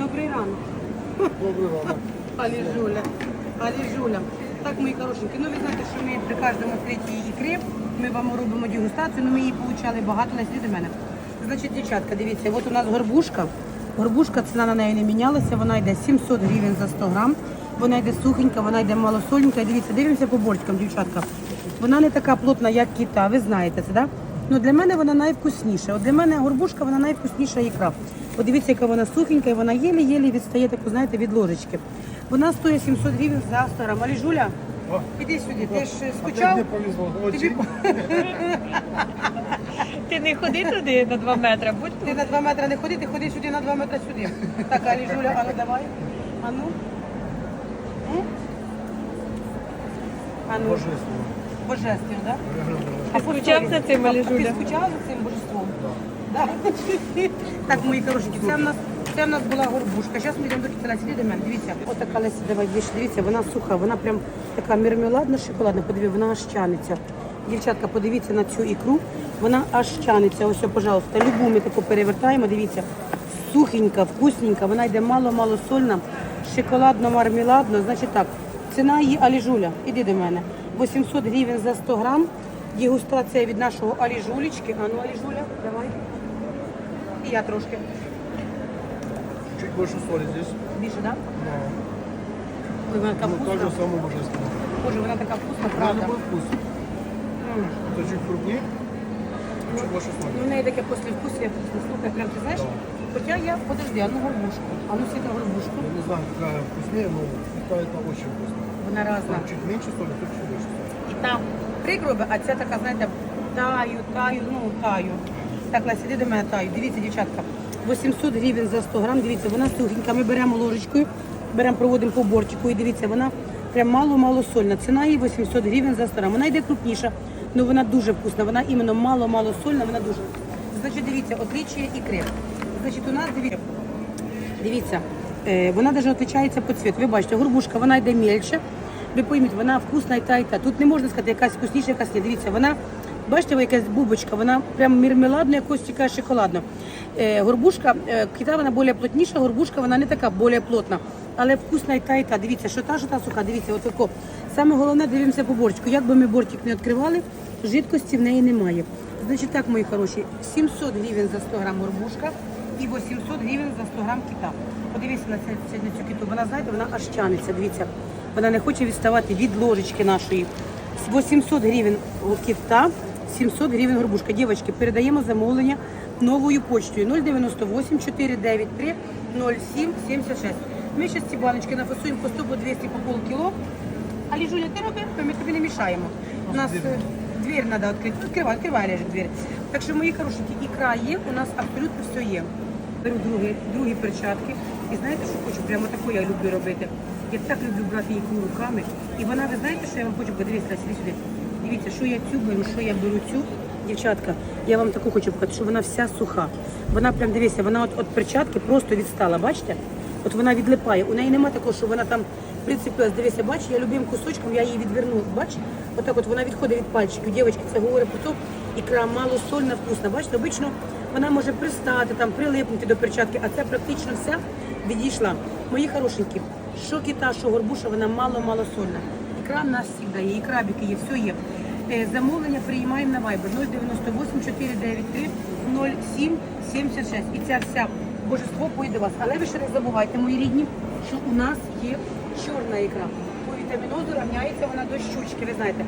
Добрий ранок. Добрий ранок. Аліжуля. Аліжуля. Так, мої хорошенькі, ну ви знаєте, що ми при кожному третій ікрі, ми вам робимо дегустацію, ну ми її получали багато, на до мене. Значить, дівчатка, дивіться, от у нас горбушка. Горбушка, ціна на неї не мінялася, вона йде 700 гривень за 100 грам. Вона йде сухенька, вона йде малосольненька. Дивіться, дивимося по бортикам, дівчатка. Вона не така плотна, як кита, ви знаєте це, так? Ну для мене вона найвкусніша. От для мене горбушка вона найвкусніша ікра. Подивіться, яка вона сухенька, і вона єлі-єлі відстає таку, знаєте, від ложечки. Вона стоїть 700 гривень за 100 грам. Алі Жуля, О. іди сюди, ти ж скучав? не повезло. Тобі Ти не ходи туди на 2 метри, будь Ти на 2 метри не ходи, ти ходи сюди на 2 метри сюди. Так, Алі Жуля, а ну давай. А ну. М? А ну, Божественно. божественно, так? Да? А скучав за цим, Алі Ти скучав за цим божеством? Так, мої хорошенькі, це в нас це в нас була горбушка. Зараз ми йдемо до кінця. Сиди до мене. Дивіться, отака Леся, давай більше. Дивіться, вона суха, вона прям така мармеладна, шоколадна. Подивіться, вона аж тянеться. Дівчатка, подивіться на цю ікру, вона аж тянеться. Ось, пожалуйста, любу ми таку перевертаємо. Дивіться, сухенька, вкусненька, вона йде мало-мало сольна, шоколадно-мармеладно. Значить так, ціна її Аліжуля. Іди до мене. 800 гривень за 100 грам. Дегустація від нашого Аліжулечки. А ну, Аліжуля, давай. І я трошки. Чуть больше соли здесь. Більше, так? Но, Ой, вона така но также вкусна. самое божественное. Боже, вона така вкусна, На правда. любой вкус. Это чуть крупнее, чуть больше Ну, соли. в неї таке послевкусие вкусне. Слухай, прям ти знаєш? Хоча я, подожди, а ну горбушку. А ну сіда горбушку. Я не знаю, какая вкуснее, но какая-то очень вкусная. Вона разна. Там чуть меньше соли, тут чуть больше соли. І там прикроби, а ця така, знаєте, таю, таю, ну таю. Так, Леся, іди до мене таю. Дивіться, дівчатка, 800 гривень за 100 грам. Дивіться, вона сухенька. Ми беремо ложечкою, беремо, проводимо по бортику і дивіться, вона прям мало-мало сольна. Ціна її 800 гривень за 100 грам. Вона йде крупніша, але вона дуже вкусна. Вона іменно мало-мало сольна, вона дуже. Значить, дивіться, отличие ікри. Значить, у нас дивіться. Дивіться, е, вона навіть відрізняється по цвіту. Ви бачите, горбушка, вона йде мельче. Ви пойміть, вона вкусна і та, і та. Тут не можна сказати, якась вкусніша, якась ні. Дивіться, вона, бачите, ви якась бубочка, вона прям мірмеладна, якось така шоколадна. Е, горбушка, е, кита вона більш плотніша, горбушка вона не така більш плотна. Але вкусна і та, і та. Дивіться, що та, що та суха, дивіться, от тако. Саме головне, дивимося по бортику. Як би ми бортик не відкривали, жидкості в неї немає. Значить так, мої хороші, 700 гривень за 100 грам горбушка і 800 гривень за 100 грам кита. Подивіться на цю, на цю киту. Вона, знаєте, вона аж тянеться. Дивіться, вона не хоче відставати від ложечки нашої. З 800 гривень кита, 700 гривень горбушка. Дівчатки, передаємо замовлення новою почтою 098 493 07 76. Ми зараз ці баночки нафасуємо по 100 по 200 по полкіло. А Ліжуля, ти роби, то ми тобі не мішаємо. У нас е, двір треба відкрити. Відкривай, відкривай, Лежик, двір. Так що, мої хорошенькі, ікра є, у нас абсолютно все є. Беру другі, другі перчатки. І знаєте, що хочу? Прямо таку я люблю робити. Я так люблю брати ікру руками. І вона, ви знаєте, що я вам хочу подивитися, сюди сюди. Дивіться, що я цю беру, що я беру цю. Дівчатка, я вам таку хочу показати, що вона вся суха. Вона прям дивіться, вона от, от перчатки просто відстала, бачите? От вона відлипає. У неї немає такого, що вона там прицепилась. Дивіться, бач, я любим кусочком, я її відверну. Бач, отак от вона відходить від пальчиків. Дівчатки, це говорить про те, ікра малосольна, вкусна. Бачите, обично вона може пристати, там, прилипнути до перчатки, а це практично вся відійшла. Мої хорошенькі, що кита, що горбуша, вона мало-мало сольна. Ікра в нас завжди є, і крабики є, все є. Е, Замовлення приймаємо на Viber 098 493 07 76. І ця вся божество поїде вас. Але ви ще не забувайте, мої рідні, що у нас є чорна ікра. По вітамінозу рівняється вона до щучки, ви знаєте.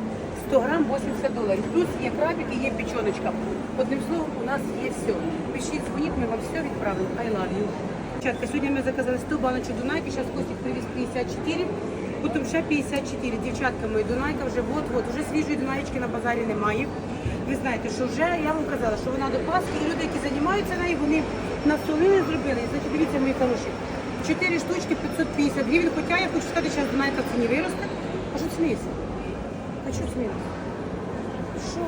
100 грам 80 доларів. Плюс є крабик і є печеночка. Одним словом, у нас є все. Пишіть, дзвоніть, ми вам все відправимо. I love you. Дівчатка, сьогодні ми заказали 100 баночок Дунайки, зараз Костік привіз 54, потім ще 54. Дівчатка мої, Дунайка вже от-от, вже свіжої Дунаєчки на базарі немає. Ви знаєте, що вже я вам казала, що вона до Пасхи, і люди, які займаються нею, вони насолили, зробили. І, Значить, дивіться, мої хороші, 4 штучки 550 гривень, хоча я хочу сказати, що Дунайка в ціні виросте. А що сміється? А що сміється? Що?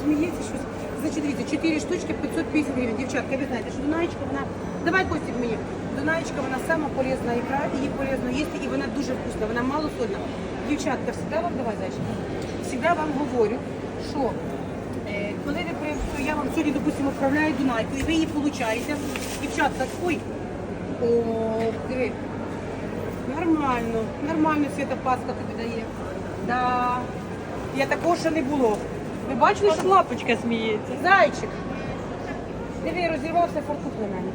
Сміється щось. Значить, дивіться, 4 штучки 550 гривень. Дівчатка, ви знаєте, що Дунаєчка, вона... Давай, Костік, мені. Дунаєчка, вона сама полезна ікра, її полезно їсти, і вона дуже вкусна, вона мало сольна. Дівчатка, завжди вам, давай, зайчик, завжди вам говорю, що е, коли ви при... я вам сьогодні, допустимо, відправляю Дунайку, і ви її получаєте, дівчатка, ой, О, диви. Нормально, нормально Свята Паска тобі дає. Да. Я такого ще не було. Ви бачили, що Лапочка сміється. Зайчик. Диви, розірвався фартух на мене.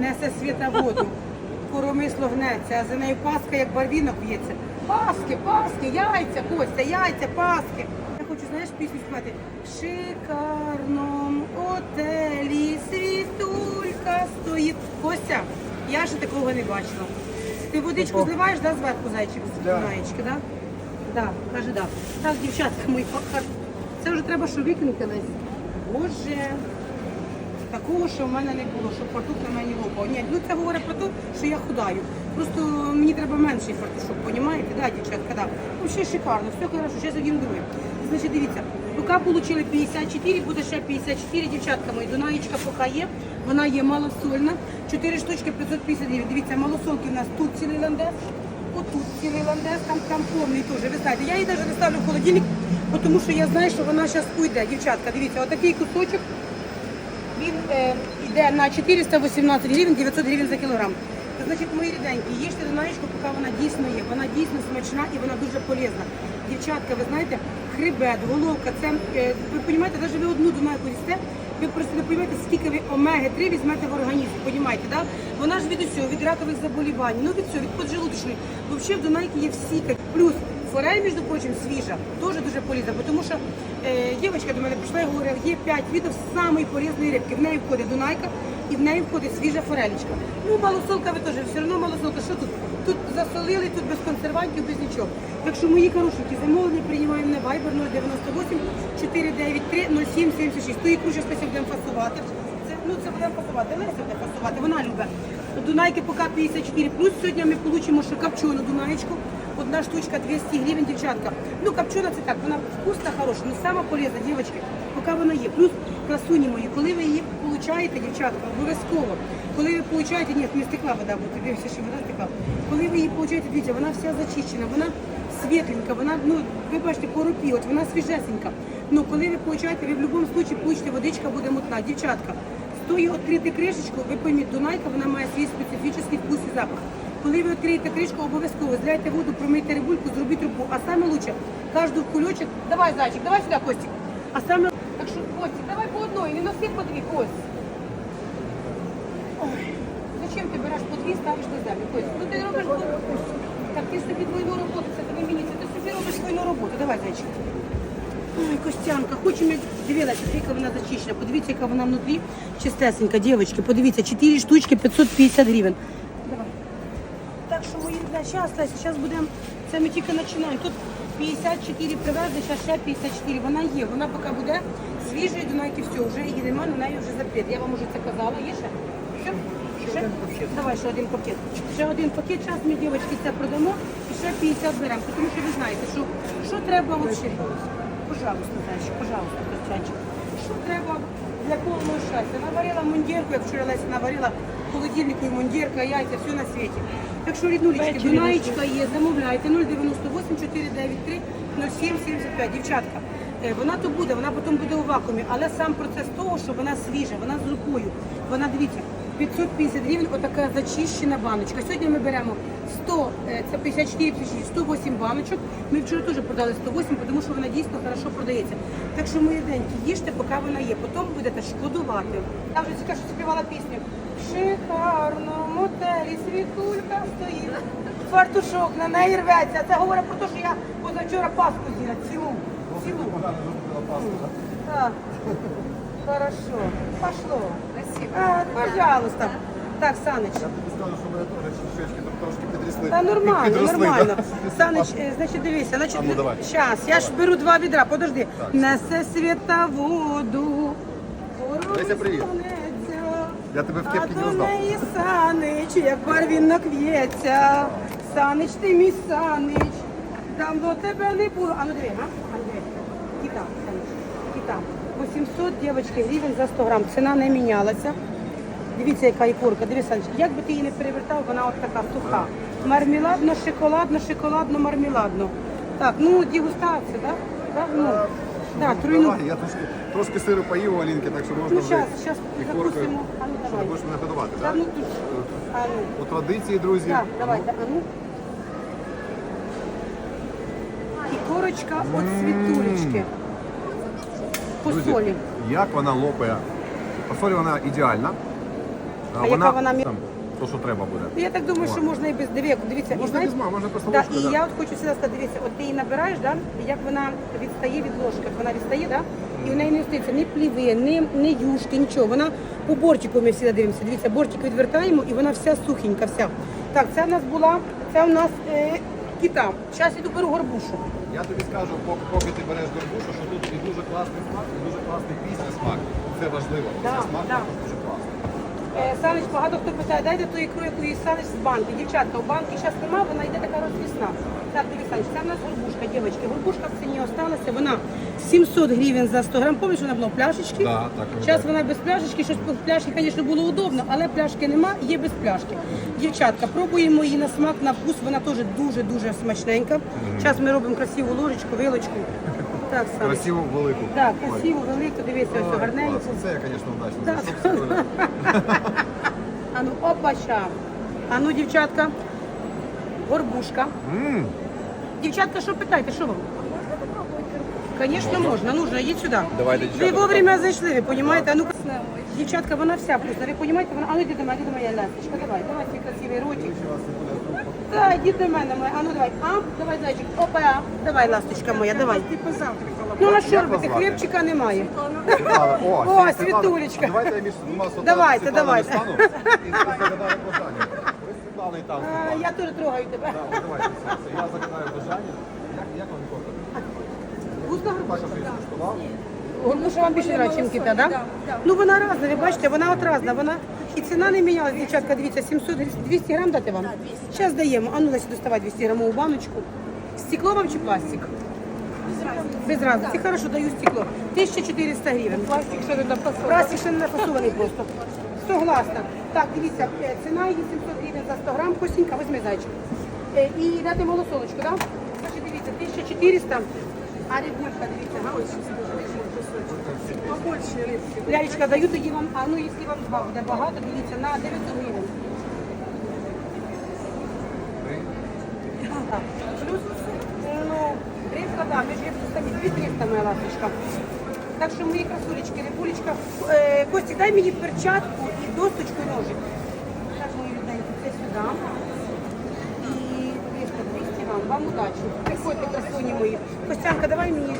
Несе світа воду. Коромисло гнеться, а за нею паска, як барвінок б'ється. Паски, паски, яйця, Костя, яйця, паски. Я хочу, знаєш, пісню співати. В шикарному отелі світулька стоїть. Костя, я ще такого не бачила. Ти водичку зливаєш, да, зверху зайчик з Да. Дунаєчки, да? Да, каже, да. Так, дівчатка мої, хар- це вже треба, що викинути. Боже, такого, що в мене не було, щоб фартух на мені лопав. Ні, ну це говорить про те, що я худаю. Просто мені треба менший фартушок, понімаєте? Да, дівчатка, да. Взагалі шикарно, все хорошо, зараз один другий. Значить, дивіться, поки отримали 54, буде ще 54, дівчатка мої. Дунаєчка поки є, вона є малосольна, 4 штучки 559. Дивіться, малосолки у нас тут цілий ландес, отут цілий ландес, там, там повний теж. Ви знаєте, я її навіть не ставлю в холодильник, тому що я знаю, що вона зараз уйде. Дівчатка, дивіться, отакий кусочок. Е, йде на 418 гривень, 900 гривень за кілограм. Значить, мої ріденькі, їжте донаєчку, поки вона дійсно є. Вона дійсно смачна і вона дуже полезна. Дівчатка, ви знаєте, хребет, головка, це, е, ви розумієте, навіть ви одну донайку їсте, ви просто не розумієте, скільки ви омеги-3 візьмете в організм, розумієте, да? Вона ж від усього, від ракових заболівань, ну від всього, від поджелудочної. Взагалі в донайки є всі. Плюс форель, між прочим, свіжа, теж дуже полезна, тому що дівчинка до мене прийшла і говорила, є 5 видів самої полезної рибки. В неї входить дунайка і в неї входить свіжа форелечка. Ну, малосолка ви теж, все одно малосолка. Що тут? Тут засолили, тут без консервантів, без нічого. Так що мої хорошенькі замовлення приймаємо на Viber 098 493 0776. Ту ікру зараз будемо фасувати. Це, ну, це будемо фасувати, Леся буде фасувати, вона любить. Дунайки поки 54 плюс. Сьогодні ми получимо ще копчену дунаєчку. Одна штучка 200 гривень, дівчатка. Ну, копчена це так, вона вкусна, хороша, ну сама полезна, дівчатки, поки вона є. Плюс красуні мої, коли ви її получаєте, дівчатка, обов'язково. Коли ви получаєте, ні, не стекла вода, бо ти дивишся, що вода стекла. Коли ви її получаєте, дивіться, вона вся зачищена, вона світленька, вона, ну, ви бачите, по рупі, от вона свіжесенька. Ну, коли ви получаєте, ви в будь-якому випадку получите, водичка буде мутна. Дівчатка, стоїть відкрити кришечку, ви пойміть, Дунайка, вона має свій специфічний вкус і запах. Коли ви відкриєте кришку, обов'язково зляйте воду, промийте рибульку, зробіть рубу. А саме лучше, кожну кульочок, давай, зайчик, давай сюди, Костик. А саме, так що, Костик, давай по одної, не носи по дві, Кость. Зачем ти береш по дві, ставиш на землю, Кость? Ну ти робиш по... Так ти собі двойну роботу, це тобі мені, це ти собі робиш двойну роботу, давай, зайчик. Ой, Костянка, хочемо, дивилася, яка вона зачищена. Подивіться, яка вона внутрі чистесенька, дівчатки, подивіться, 4 штучки 550 гривень. Так що мої ребята, зараз, зараз будемо, це ми тільки починаємо. Тут 54 привезли, зараз ще 54. Вона є, вона поки буде свіжа і донайки все, вже її немає, на неї вже запрет. Я вам уже це казала, є ще? Ще? Ще? Давай ще один пакет. Ще один пакет, зараз ми, дівчатки, це продамо і ще 50 беремо. Тому що ви знаєте, що, що треба взагалі. Пожалуйста, зайчик, пожалуйста, Костянчик. Що треба для повного щастя? Наварила мундірку, як вчора Леся наварила холодильнику і мундірка, яйця, все на світі. Так що, ріднулічки, Дунаєчка є, замовляйте 098 493 0775. Дівчатка, вона то буде, вона потім буде у вакуумі, але сам процес того, що вона свіжа, вона з рукою. Вона, дивіться, 550 гривень, отака зачищена баночка. Сьогодні ми беремо 100, е, це 54, 56, 108 баночок. Ми вчора теж продали 108, тому що вона дійсно хорошо продається. Так що, мої деньки, їжте, поки вона є. Потім будете шкодувати. Я вже тільки що співала пісню. В шикарному мотелі світулька стоїть. Фартушок на неї рветься. Це говорить про те, що я позавчора паску з'їла. Цілу. Цілу. Так. Хорошо. Пошло. Спасибо. А, ну, пожалуйста. Так, Саныч. Я тобі скажу, що мене теж щічки трошки підрісли. Та нормально, Підросли, нормально. да. Саныч, э, е, значить, дивися, значить, А ну, давай. щас, я ж беру два відра, подожди. Несе світа воду. Привіт. Я тебе в кепці не А до узнав. неї Санич, як барвінно кв'ється. Санич, ти мій Санич, давно тебе не було. А ну диви, а? А ну диви. Кіта, Санич, кіта. 700, дівчатки, гривень за 100 грам. Ціна не мінялася. Дивіться, яка ікорка. Дивіться, як би ти її не перевертав, вона от така суха. Мармеладно, шоколадно, шоколадно, мармеладно. Так, ну дегустація, так? Да? Да? Ну, е, да, труйну. Давай, я трошки, трошки сиру поїв у Алінки, так що можна Ну, щас, щас закусимо. А ну, Що ти будеш мене годувати, Та, так? ну. Е, а, ну. У традиції, друзі. Так, давай, а ну. І корочка від світулечки. По Друзі, солі. як вона лопає. По солі вона ідеальна. А яка вона мі- там, то, що треба буде. Ну, Я так думаю, О. що можна і без дивіться, дивіться, і Можна без ма, можна просто да, ложкою, і да. я от хочу сюди сказати, дивіться, от ти її набираєш, да, і як вона відстає від ложки, вона відстає, да, і в неї не остається ні пліви, ні, ні юшки, нічого. Вона по бортику ми всі дивимося. Дивіться, бортик відвертаємо, і вона вся сухенька, вся. Так, це в нас була, це у нас е, кита. Зараз іду беру горбушу. Я тобі скажу, поки, поки ти береш горбушу, що тут і дуже класний смак, і дуже класний після смак. Це важливо. Да, Це смак да. також дуже класний. Е, Санич, багато хто питає, дайте ту ікру, яку їсть Санич з банки. Дівчатка, у банки зараз немає, вона йде така розвісна. Так, дивіться, це в нас горбушка, дівчатки. Горбушка в ціні осталася, вона 700 гривень за 100 грам. Пам'ятаєш, вона була в пляшечки? Да, так, Зараз вона без пляшечки, щось по пляшці, звісно, було удобно, але пляшки нема, є без пляшки. Дівчатка, пробуємо її на смак, на вкус, вона теж дуже-дуже смачненька. Зараз ми робимо красиву ложечку, вилочку. Так, Санич. Красиво велику. Так, Ой. красиво, велику, дивіться, ось гарненько. Це я, звісно, удачно. Так. Це собственно. А ну, опача. А ну, дівчатка, горбушка. М, Дівчатка, що питаєте, що вам? Звісно, можна, нужно, йдіть сюди. Давайте, Ви дівчата, вовремя зайшли, ви розумієте? А ну, дівчатка, вона вся вкусна, ви розумієте? Вона... А ну, йди до мене, йди до мене, ласточка, давай, давай свій красивий ротик. Так, йди до мене, моя. А ну, давай, а, давай, зайчик, опа, давай, ласточка моя, давай. Ну, а що робити? Хлібчика немає. Світлана, О, Світлана, Світулечка. Давайте я між двома Світланами Давайте, давайте. стану і загадаю бажання. З там. А, Я теж трогаю тебе. Да, от давайте, все, все. Я загадаю бажання. Як, як вам горбушка? щоб я скуштував. Горбуша вам більше нравиться, чим кита, да? Ну вона разна, ви бачите, вона от разна, вона і ціна не мінялась, дівчатка, дивіться, 700, 200 грам дати вам? Зараз даємо. А ну, Лесі, доставай 200 грамову баночку. Стекло вам чи пластик? Без разниці. Хорошо, даю стекло. 1400 гривень. Пластик ще не напасований. Пластик ще не напасований просто. Согласна. Так, дивіться, е, ціна її 700 гривень за 100 грам, косінька, візьми зайчик. Е, І дати малосолочку, так? Значить, дивіться, 1400, а рибулька, дивіться, галочка. Лялечка, даю тоді вам, а ну якщо вам два буде багато, дивіться, на 900 гривень. Так. Плюс, ну, рибка, да, ми ж є самі 2300, моя ласточка. Так що мої красулечки, рибулечка. Е, Костік, дай мені перчатку і досточку ножик. Сюди. І 200, 200 вам, вам удачі. Приходьте, красуні мої. Костянка, давай мені.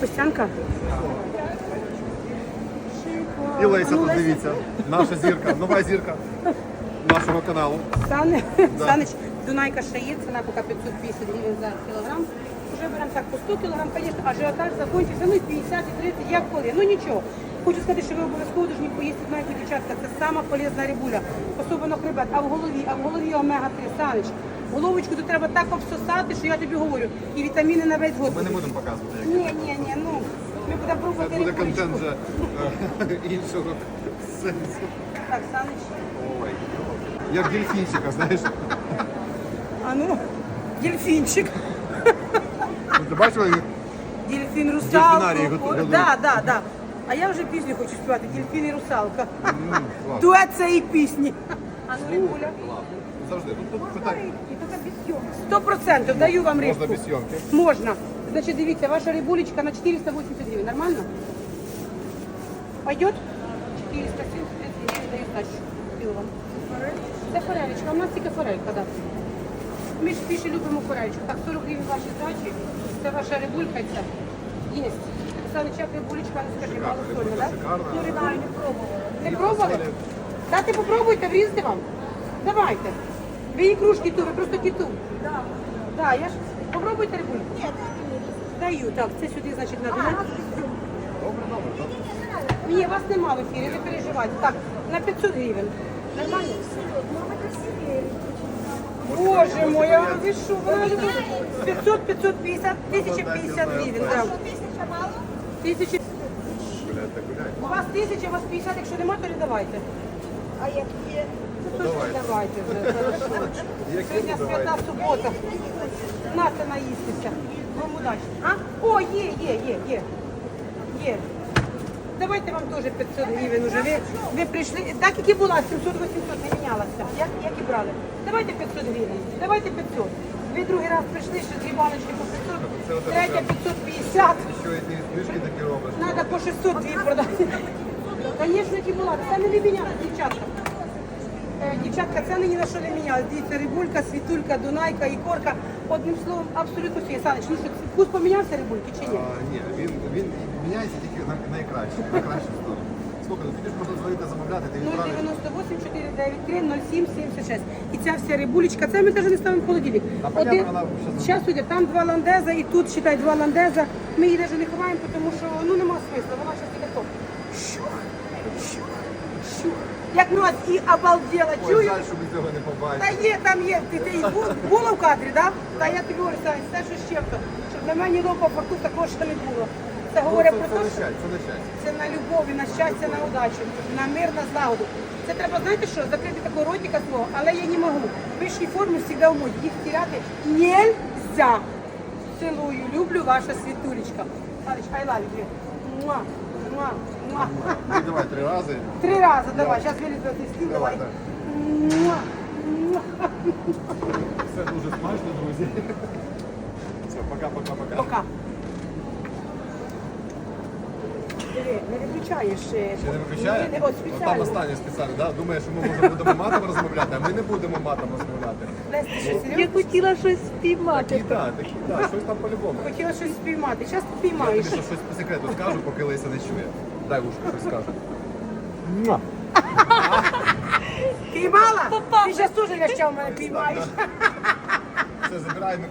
Костянка. І Леся тут дивіться. Наша зірка, нова зірка нашого каналу. Сани, Да. Санич, Дунайка ще є, ціна поки 550 гривень за кілограм. Вже беремо так по 100 кілограм, звісно, ажіотаж закінчився, ну і 50, і 30, як коли. Ну нічого. Хочу сказати, що ви обов'язково повинні поїсти, знаєте, дівчатка, це сама полезна рибуля, особливо хребет, а в голові, а в голові омега-3, Санич. Головочку тут треба так обсосати, що я тобі говорю. І вітаміни на весь год. Ми не будемо показувати, як Ні, ні, ні, ну, ми будемо це пробувати буде рибулечку. контент вже е, іншого сенсу. Так, Санич. Ой, як дельфінчика, знаєш. А ну, дельфінчик. Ну, Ти бачила, Дельфін Дельфінарії русалка. готу- готують. Да, да, да. А я вже пісню хочу співати. Дельфін і русалка. м, клас. Дует цієї пісні. А ну, Рибуля. Клас. Завжди. Тут, тут питання. Сто процентів даю вам рибку. Можна без зйомки. Можна. Значить, дивіться, ваша рибулечка на 480 гривень. Нормально? Пойдет? 470 гривень даю сдачу. Купила вам. Це форелечка. У нас тільки форелька, да. Ми ж більше любимо форельку. Так, 40 гривень ваші здачі. Це ваша рибулька і це. Рибулечка, не скажи, мало сольна, так? Ну, рибулю не пробували. Не пробували? Дайте попробуйте, врізати вам. Давайте. Ви ікрушки ту, ви просто кіту. Так. Так, я ж... Попробуйте рибульку. Ні, даю. Так, це сюди, значить, надо. Добре, добре, добре. Ні, вас нема в ефірі, не переживайте. Так, на 500 гривень. Нормально? Боже мой, а ви що, вона 500, 550, 1050 гривень. Да. Тисячі. Гуляйте, гуляйте. У вас тисяча, у вас 50, якщо нема, то не давайте. А як є? Ну, то ж Давайте. давайте вже, хорошо. Сьогодні свята субота. Нате наїстися. Вам удачі. А? О, є, є, є, є. Є. Давайте вам теж 500 гривень уже. Ви, ви прийшли, так як і була, 700-800 не мінялася. Як, як і брали. Давайте 500 гривень, давайте 500. Ви другий раз прийшли, ще дві баночки по 500, третя 550. Що ці знижки такі робиш? Надо по 600 дві продати. Звісно, які була. Це не мінялася, дівчатка. Е, Дівчатка, це ні на що не мінялось. Дивіться, рибулька, світулька, дунайка, ікорка. Одним словом, абсолютно все. Саныч, ну що, вкус помінявся рибульки чи ні? А, ні, він, він міняється тільки на найкраще, на кращу сторону. Слухай, ну тобі ж можна дзвонити замовляти, ти відправиш. 098 493 07 76. І ця вся рибулечка, це ми навіть не ставимо в холодильник. Та понятно, вона щас Зараз там два ландеза і тут, считай, два ландеза. Ми її навіть не ховаємо, тому що ну нема смисла, вона зараз іде топ. Щух, щух, щух. Як ну ось і обалдела, Ой, чую. жаль, що ми цього не Та побачили. є, там є. Ти, ти бу- була в кадрі, так? Та я тобі говорю, Сань, все, що ще то. Щоб на мене лопа фартух такого ще не було. Це Ну, говорить це, про це те, на що щастя, це на щастя. це на любов, і на щастя, на удачу, на мир, на злагоду. Це треба, знаєте що, закрити такого ротика свого, але я не можу. Вищі форми завжди в моді. Їх теряти нельзя. Цілую, люблю ваша світулечка. Аліч, I love you. Муа, муа, муа. Ну, давай три рази. Три рази давай, зараз вилізу цей стіл, давай. Давай, Муа, муа. Все дуже смачно, друзі. Все, пока-пока-пока. Пока. Диви, не виключаєш. е, Ще не виключає? Ні, От От там спеціально. останнє спеціально, да? Думає, що ми може будемо матом розмовляти, а ми не будемо матом розмовляти. Лесь, ти що, Я серйозно? хотіла щось спіймати. Такі, так, такі, так, щось там по-любому. Хотіла щось спіймати. Зараз Я спіймаєш. тобі щось по секрету скажу, поки Леся не чує. Дай ушко щось скажу. Піймала? Ти зараз теж ляща в мене піймаєш. Все, забирай мікрофон.